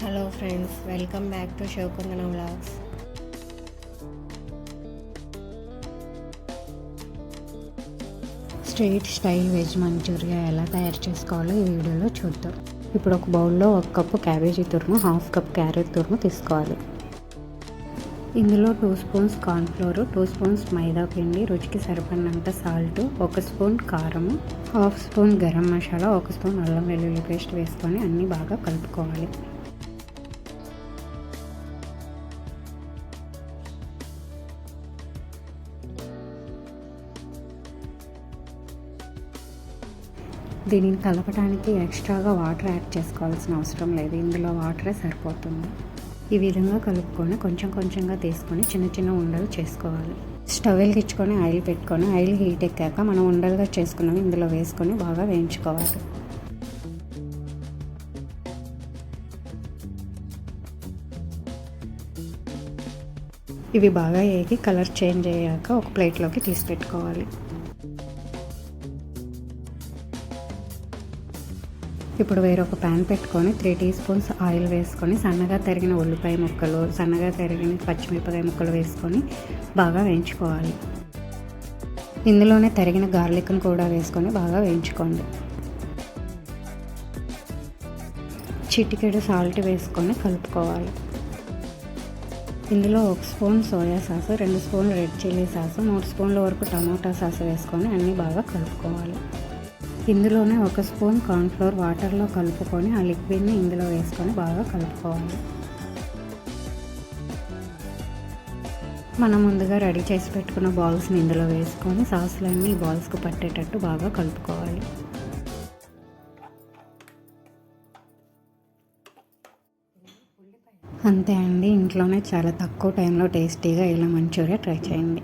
Hello friends welcome back to Shivakundana vlogs street style veg manchuria ఎలా తయారు చేసుకోవాలో ఈ వీడియోలో చూద్దాం. ఇప్పుడు ఒక బౌల్లో ఒక కప్పు క్యాబేజీ తురుము హాఫ్ కప్ క్యారెట్ తురుము తీసుకోవాలి. ఇందులో two spoons cornflour two spoons maida పిండి రుచికి సరిపడినంత సాల్ట్ ఒక స్పూన్ కారము హాఫ్ స్పూన్ గరం మసాలా ఒక స్పూన్ అల్లం వెల్లుల్లి పేస్ట్ వేసుకొని అన్నీ బాగా కలుపుకోవాలి. దీనిని కలపడానికి ఎక్స్ట్రాగా వాటర్ యాడ్ చేసుకోవాల్సిన అవసరం లేదు. ఇందులో వాటరే సరిపోతుంది. ఈ విధంగా కలుపుకొని కొంచెం కొంచెంగా తీసుకొని చిన్న చిన్న ఉండలు చేసుకోవాలి. స్టవ్ వెలిగించుకొని ఆయిల్ పెట్టుకొని ఆయిల్ హీట్ ఎక్కాక మనం ఉండలుగా చేసుకున్నవి ఇందులో వేసుకొని బాగా వేయించుకోవాలి. ఇవి బాగా వేగి కలర్ చేంజ్ అయ్యాక ఒక ప్లేట్లోకి తీసి పెట్టుకోవాలి. ఇప్పుడు వేరొక ప్యాన్ పెట్టుకొని త్రీ టీ స్పూన్స్ ఆయిల్ వేసుకొని సన్నగా తరిగిన ఉల్లిపాయ ముక్కలు సన్నగా తరిగిన పచ్చిమిరపకాయ ముక్కలు వేసుకొని బాగా వేయించుకోవాలి. ఇందులోనే తరిగిన గార్లిక్ను కూడా వేసుకొని బాగా వేయించుకోండి. చిటికెడు సాల్ట్ వేసుకొని కలుపుకోవాలి. ఇందులో ఒక స్పూన్ సోయా సాస్ రెండు స్పూన్లు రెడ్ చిల్లీ సాస్ మూడు స్పూన్ల వరకు టమాటా సాస్ వేసుకొని అన్నీ బాగా కలుపుకోవాలి. ఇందులోనే ఒక స్పూన్ కార్న్ఫ్లోర్ వాటర్లో కలుపుకొని ఆ లిక్విడ్ని ఇందులో వేసుకొని బాగా కలుపుకోవాలి. మనం ముందుగా రెడీ చేసి పెట్టుకున్న బాల్స్ని ఇందులో వేసుకొని సాసులన్నీ ఈ బాల్స్కి పట్టేటట్టు బాగా కలుపుకోవాలి. అంతే అండి ఇంట్లోనే చాలా తక్కువ టైంలో టేస్టీగా ఇలా మంచూరియా ట్రై చేయండి.